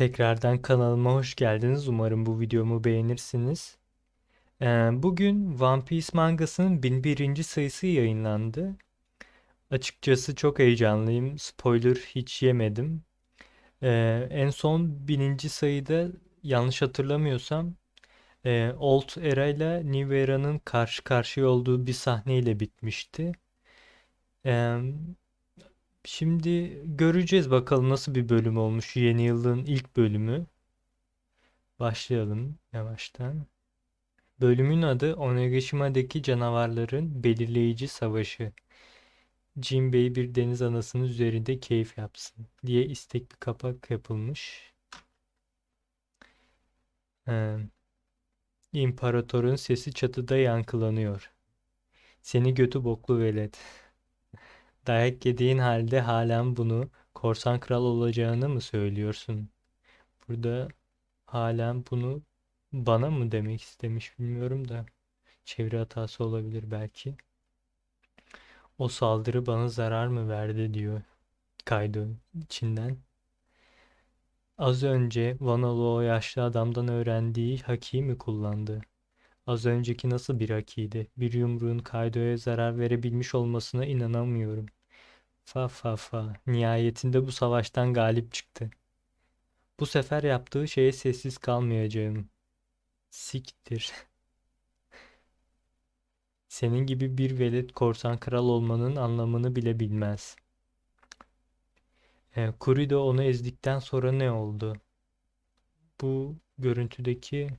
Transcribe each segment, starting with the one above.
Tekrardan kanalıma hoş geldiniz. Umarım bu videomu beğenirsiniz. Ee, bugün One Piece mangasının 1001. sayısı yayınlandı. Açıkçası çok heyecanlıyım. Spoiler hiç yemedim. Ee, en son 1000. sayıda yanlış hatırlamıyorsam e, Old Era ile New Era'nın karşı karşıya olduğu bir sahneyle bitmişti. Şimdi göreceğiz bakalım nasıl bir bölüm olmuş. Yeni yılın ilk bölümü. Başlayalım yavaştan. Bölümün adı Onegashima'daki canavarların belirleyici savaşı. Jinbei bir deniz anasının üzerinde keyif yapsın diye istek bir kapak yapılmış. Ee, İmparatorun sesi çatıda yankılanıyor. Seni götü boklu velet. Dayak yediğin halde halen bunu korsan kral olacağını mı söylüyorsun? Burada halen bunu bana mı demek istemiş bilmiyorum da çeviri hatası olabilir belki. O saldırı bana zarar mı verdi diyor Kaido içinden. Az önce Vanalı o yaşlı adamdan öğrendiği hakiyi mi kullandı? Az önceki nasıl bir hakiydi? Bir yumruğun Kaido'ya zarar verebilmiş olmasına inanamıyorum. Fa fa fa. Nihayetinde bu savaştan galip çıktı. Bu sefer yaptığı şeye sessiz kalmayacağım. Siktir. Senin gibi bir velet korsan kral olmanın anlamını bile bilmez. E, Kurido onu ezdikten sonra ne oldu? Bu görüntüdeki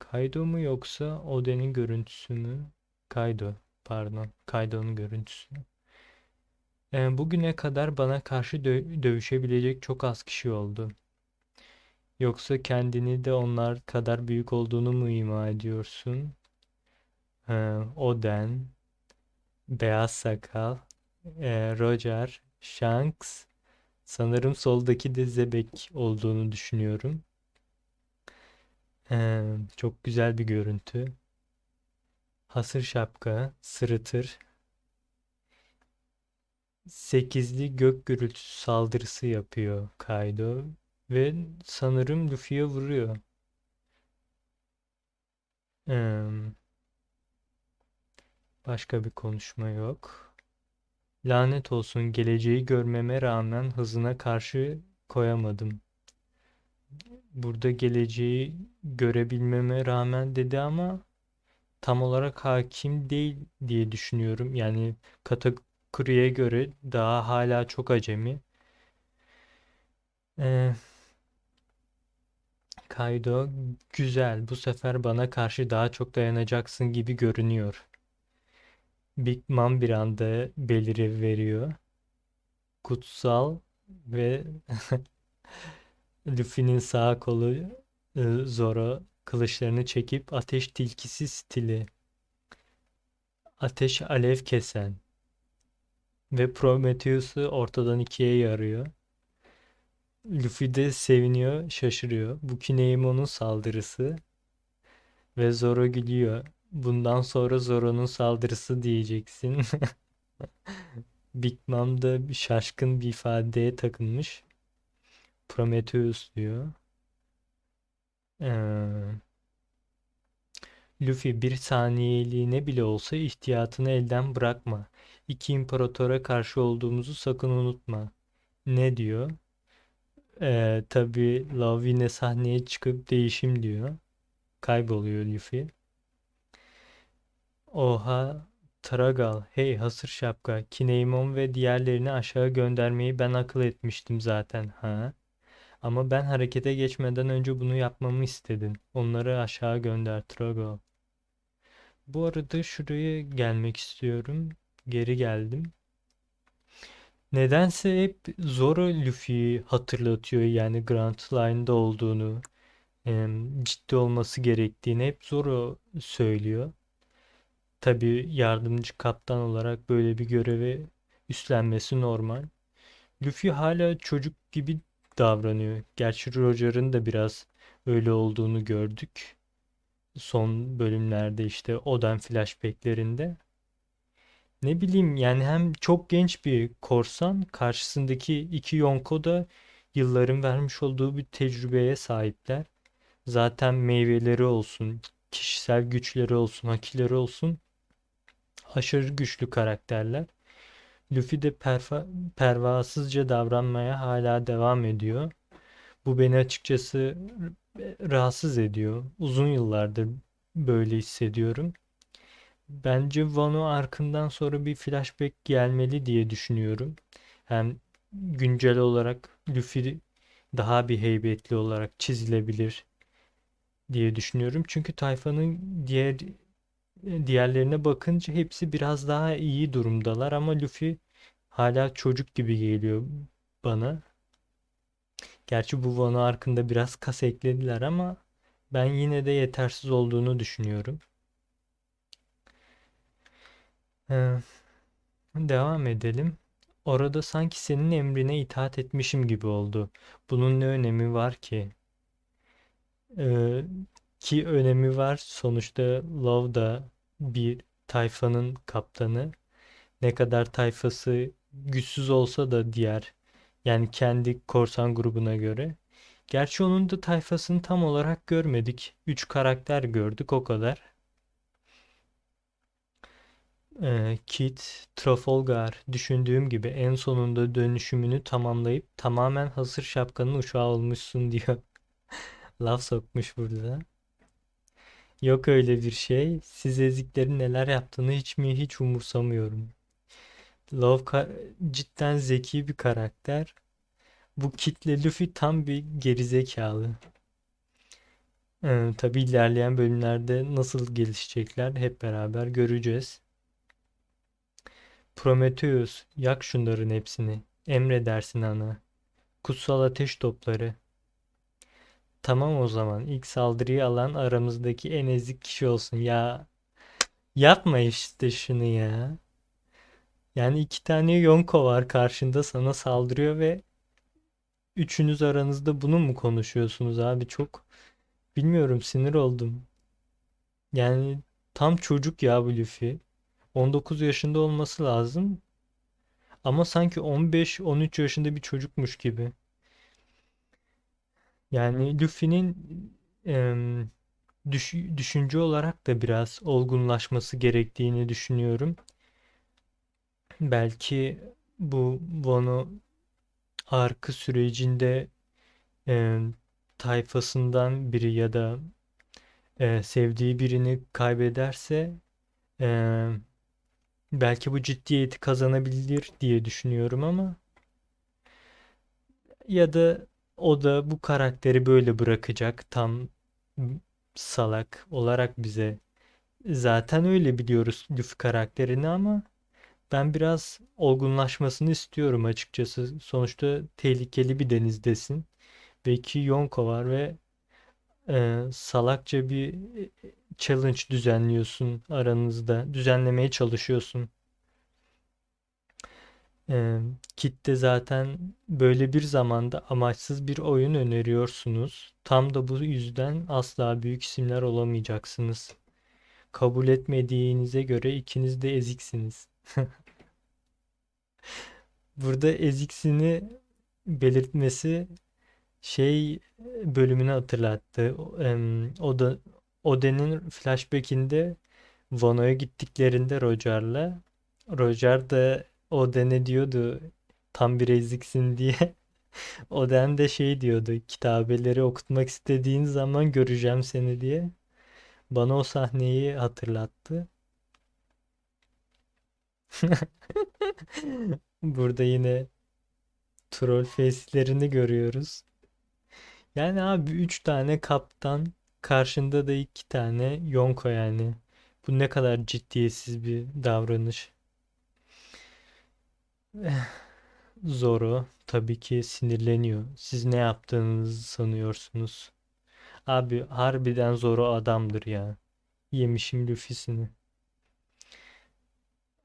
Kaido mu yoksa Oden'in görüntüsü mü? Kaido, pardon. Kaido'nun görüntüsü. E, bugüne kadar bana karşı dö- dövüşebilecek çok az kişi oldu. Yoksa kendini de onlar kadar büyük olduğunu mu ima ediyorsun? E, Oden, Beyaz Sakal, e, Roger, Shanks, sanırım soldaki de Zebek olduğunu düşünüyorum. E, çok güzel bir görüntü. Hasır şapka, sırıtır, sekizli gök gürültüsü saldırısı yapıyor Kaido ve sanırım Luffy'ye vuruyor. Ee, başka bir konuşma yok. Lanet olsun geleceği görmeme rağmen hızına karşı koyamadım. Burada geleceği görebilmeme rağmen dedi ama tam olarak hakim değil diye düşünüyorum. Yani Katakuri'ye göre daha hala çok acemi. Ee, Kaido güzel. Bu sefer bana karşı daha çok dayanacaksın gibi görünüyor. Big Mom bir anda beliri veriyor. Kutsal ve Luffy'nin sağ kolu e, Zoro kılıçlarını çekip ateş tilkisi stili. Ateş alev kesen. Ve Prometheus'u ortadan ikiye yarıyor. Luffy de seviniyor, şaşırıyor. Bu Kinemon'un saldırısı. Ve Zoro gülüyor. Bundan sonra Zoro'nun saldırısı diyeceksin. Big Mom da şaşkın bir ifadeye takılmış. Prometheus diyor. Ee, Luffy bir saniyeliğine bile olsa ihtiyatını elden bırakma. İki imparatora karşı olduğumuzu sakın unutma. Ne diyor? Ee, tabii Love sahneye çıkıp değişim diyor. Kayboluyor Luffy. Oha Tragal, hey hasır şapka, Kineymon ve diğerlerini aşağı göndermeyi ben akıl etmiştim zaten ha. Ama ben harekete geçmeden önce bunu yapmamı istedin. Onları aşağı gönder Tragal. Bu arada şuraya gelmek istiyorum. Geri geldim. Nedense hep Zoro Luffy'yi hatırlatıyor yani Grand Line'da olduğunu, ciddi olması gerektiğini hep Zoro söylüyor. Tabii yardımcı kaptan olarak böyle bir görevi üstlenmesi normal. Luffy hala çocuk gibi davranıyor. Gerçi Roger'ın da biraz öyle olduğunu gördük. Son bölümlerde işte Oden flashbacklerinde. Ne bileyim yani hem çok genç bir korsan karşısındaki iki Yonko da yılların vermiş olduğu bir tecrübeye sahipler. Zaten meyveleri olsun, kişisel güçleri olsun, hakileri olsun aşırı güçlü karakterler. Luffy de perfa- pervasızca davranmaya hala devam ediyor. Bu beni açıkçası rahatsız ediyor. Uzun yıllardır böyle hissediyorum. Bence Wano arkından sonra bir flashback gelmeli diye düşünüyorum. Hem güncel olarak Luffy daha bir heybetli olarak çizilebilir diye düşünüyorum. Çünkü tayfanın diğer diğerlerine bakınca hepsi biraz daha iyi durumdalar ama Luffy hala çocuk gibi geliyor bana. Gerçi bu Wano arkında biraz kas eklediler ama ben yine de yetersiz olduğunu düşünüyorum. Ee, devam edelim. Orada sanki senin emrine itaat etmişim gibi oldu. Bunun ne önemi var ki? Ee, ki önemi var. Sonuçta Love da bir tayfanın kaptanı. Ne kadar tayfası güçsüz olsa da diğer yani kendi korsan grubuna göre. Gerçi onun da tayfasını tam olarak görmedik. Üç karakter gördük o kadar. Ee, Kit, Trafalgar düşündüğüm gibi en sonunda dönüşümünü tamamlayıp tamamen hasır şapkanın uşağı olmuşsun diyor. Laf sokmuş burada. Yok öyle bir şey. Siz eziklerin neler yaptığını hiç mi hiç umursamıyorum. Love cidden zeki bir karakter. Bu kitle Luffy tam bir gerizekalı. Ee, tabii ilerleyen bölümlerde nasıl gelişecekler hep beraber göreceğiz. Prometheus, yak şunların hepsini. Emredersin ana. Kutsal ateş topları. Tamam o zaman. İlk saldırıyı alan aramızdaki en ezik kişi olsun. Ya yapma işte şunu ya. Yani iki tane Yonko var karşında sana saldırıyor ve üçünüz aranızda bunu mu konuşuyorsunuz abi? Çok bilmiyorum sinir oldum. Yani tam çocuk ya bu Luffy. 19 yaşında olması lazım. Ama sanki 15-13 yaşında bir çocukmuş gibi. Yani Luffy'nin em, düş- düşünce olarak da biraz olgunlaşması gerektiğini düşünüyorum. Belki bu Wano arkı sürecinde em, tayfasından biri ya da e, sevdiği birini kaybederse em, belki bu ciddiyeti kazanabilir diye düşünüyorum ama ya da o da bu karakteri böyle bırakacak tam salak olarak bize zaten öyle biliyoruz Luffy karakterini ama ben biraz olgunlaşmasını istiyorum açıkçası. Sonuçta tehlikeli bir denizdesin ve iki Yonko var ve e, salakça bir e, challenge düzenliyorsun aranızda. Düzenlemeye çalışıyorsun. E, Kit de zaten böyle bir zamanda amaçsız bir oyun öneriyorsunuz. Tam da bu yüzden asla büyük isimler olamayacaksınız. Kabul etmediğinize göre ikiniz de eziksiniz. Burada eziksini belirtmesi şey bölümünü hatırlattı. O em, o da Oden'in flashback'inde Wano'ya gittiklerinde Roger'la Roger da Oden'e diyordu tam bir eziksin diye. Oden de şey diyordu kitabeleri okutmak istediğin zaman göreceğim seni diye. Bana o sahneyi hatırlattı. Burada yine troll face'lerini görüyoruz. Yani abi 3 tane kaptan karşında da 2 tane Yonko yani. Bu ne kadar ciddiyetsiz bir davranış. Eh, Zoro tabii ki sinirleniyor. Siz ne yaptığınızı sanıyorsunuz? Abi harbiden Zoro adamdır ya. Yemişim Luffy'sini.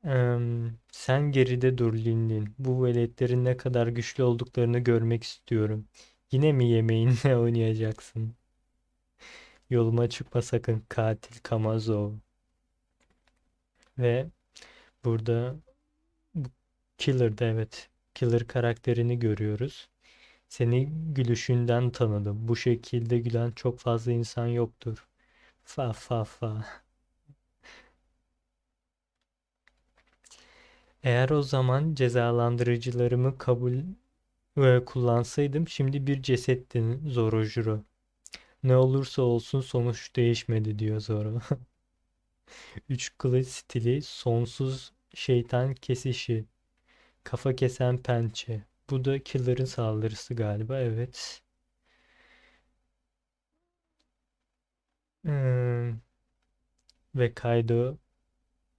Em, sen geride dur Lin Bu veletlerin ne kadar güçlü olduklarını görmek istiyorum. Yine mi yemeğinle oynayacaksın? Yoluma çıkma sakın katil Kamazov. Ve burada bu Killer'da evet Killer karakterini görüyoruz. Seni gülüşünden tanıdım. Bu şekilde gülen çok fazla insan yoktur. Fa fa fa. Eğer o zaman cezalandırıcılarımı kabul ve kullansaydım şimdi bir cesettin Zorojuro. Ne olursa olsun sonuç değişmedi diyor Zoro. Üç kılıç stili, sonsuz şeytan kesişi, kafa kesen pençe. Bu da Killer'ın saldırısı galiba. Evet. Hmm. Ve Kaido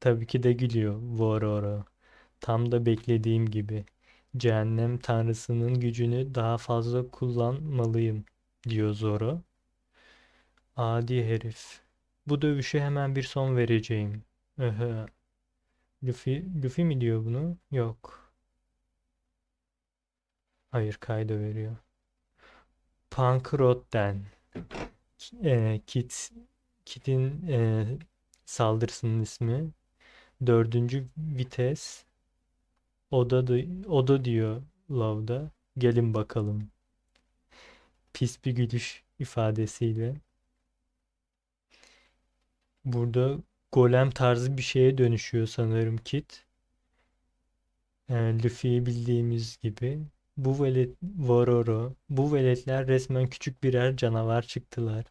tabii ki de gülüyor. Vororo. Tam da beklediğim gibi. Cehennem tanrısının gücünü daha fazla kullanmalıyım diyor Zoro. Adi herif. Bu dövüşe hemen bir son vereceğim. Öhö. Luffy, Luffy mi diyor bunu? Yok. Hayır Kaido veriyor. Punk Rotten. E, Kit, Kit'in e, saldırısının ismi. Dördüncü vites. Oda, da, oda diyor Love'da. Gelin bakalım. Pis bir gülüş ifadesiyle. Burada golem tarzı bir şeye dönüşüyor sanırım Kit. Yani Luffy'yi bildiğimiz gibi. Bu velet Vororo. Bu veletler resmen küçük birer canavar çıktılar.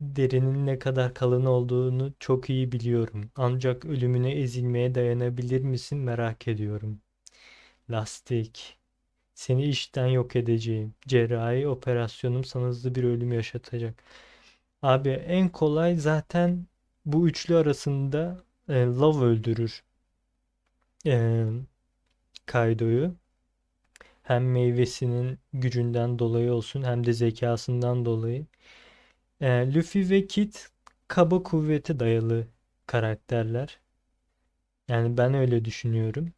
Derinin ne kadar kalın olduğunu çok iyi biliyorum. Ancak ölümüne ezilmeye dayanabilir misin merak ediyorum. Lastik. Seni işten yok edeceğim. Cerrahi operasyonum sana hızlı bir ölüm yaşatacak. Abi en kolay zaten bu üçlü arasında e, Love öldürür e, Kaido'yu. Hem meyvesinin gücünden dolayı olsun hem de zekasından dolayı. E, Luffy ve Kid kaba kuvvete dayalı karakterler. Yani ben öyle düşünüyorum.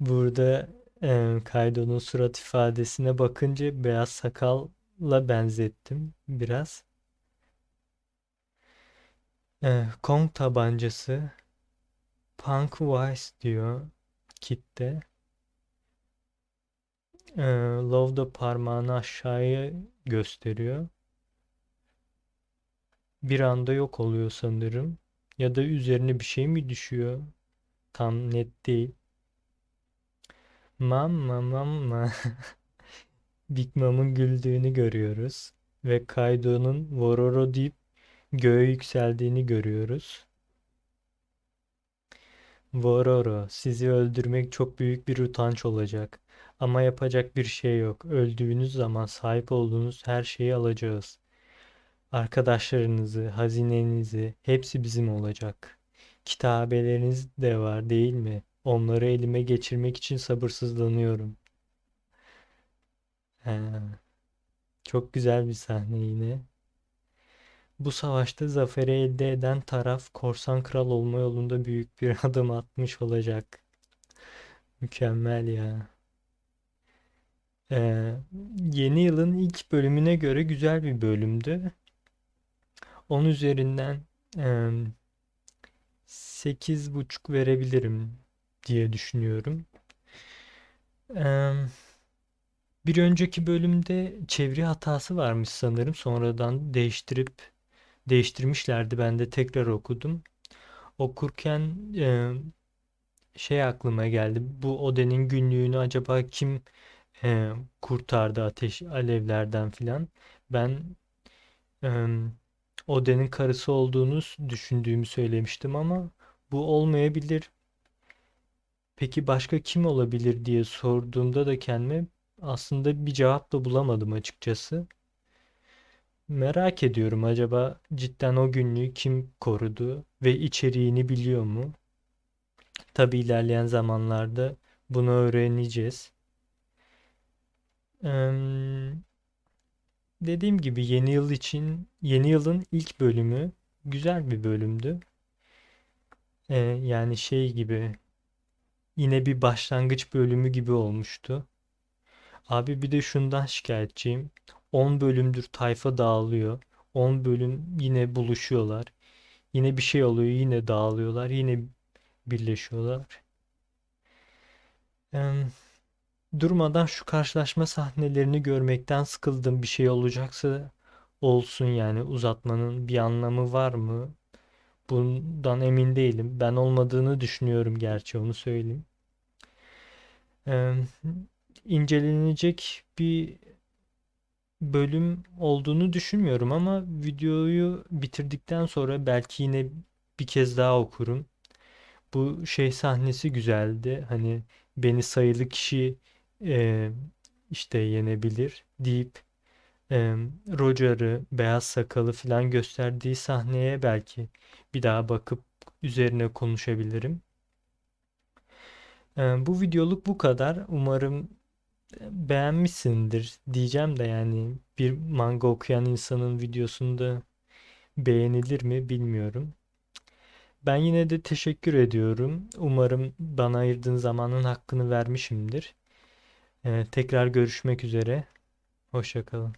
Burada e, Kaido'nun surat ifadesine bakınca beyaz sakalla benzettim biraz. E, Kong tabancası Punk Wise diyor Kit'te. E, Love da parmağını aşağıya gösteriyor. Bir anda yok oluyor sanırım. Ya da üzerine bir şey mi düşüyor? Tam net değil. Mamma mamma. Big Mom'un güldüğünü görüyoruz. Ve Kaido'nun Wororo deyip göğe yükseldiğini görüyoruz. Wororo, sizi öldürmek çok büyük bir utanç olacak. Ama yapacak bir şey yok. Öldüğünüz zaman sahip olduğunuz her şeyi alacağız. Arkadaşlarınızı, hazinenizi, hepsi bizim olacak. Kitabeleriniz de var değil mi? Onları elime geçirmek için sabırsızlanıyorum. He, çok güzel bir sahne yine. Bu savaşta zaferi elde eden taraf korsan kral olma yolunda büyük bir adım atmış olacak. Mükemmel ya. Ee, yeni yılın ilk bölümüne göre güzel bir bölümdü. 10 üzerinden e, sekiz buçuk verebilirim diye düşünüyorum. E, bir önceki bölümde çeviri hatası varmış sanırım. Sonradan değiştirip değiştirmişlerdi. Ben de tekrar okudum. Okurken e, şey aklıma geldi. Bu Oden'in günlüğünü acaba kim e, kurtardı ateş alevlerden filan? Ben e, Oden'in karısı olduğunu düşündüğümü söylemiştim ama bu olmayabilir. Peki başka kim olabilir diye sorduğumda da kendime aslında bir cevap da bulamadım açıkçası. Merak ediyorum acaba cidden o günlüğü kim korudu ve içeriğini biliyor mu? Tabi ilerleyen zamanlarda bunu öğreneceğiz. Dediğim gibi yeni yıl için yeni yılın ilk bölümü güzel bir bölümdü. Ee, yani şey gibi yine bir başlangıç bölümü gibi olmuştu. Abi bir de şundan şikayetçiyim. 10 bölümdür tayfa dağılıyor. 10 bölüm yine buluşuyorlar. Yine bir şey oluyor, yine dağılıyorlar, yine birleşiyorlar. Ee, Durmadan şu karşılaşma sahnelerini görmekten sıkıldım. Bir şey olacaksa olsun yani uzatmanın bir anlamı var mı? Bundan emin değilim. Ben olmadığını düşünüyorum gerçi onu söyleyeyim. Ee, incelenecek bir bölüm olduğunu düşünmüyorum ama videoyu bitirdikten sonra belki yine bir kez daha okurum. Bu şey sahnesi güzeldi. Hani beni sayılı kişi e, işte yenebilir deyip e, Roger'ı, beyaz sakalı falan gösterdiği sahneye belki bir daha bakıp üzerine konuşabilirim. E, bu videoluk bu kadar. Umarım beğenmişsindir diyeceğim de yani bir manga okuyan insanın videosunda beğenilir mi bilmiyorum. Ben yine de teşekkür ediyorum. Umarım bana ayırdığın zamanın hakkını vermişimdir. Ee, tekrar görüşmek üzere. Hoşça kalın.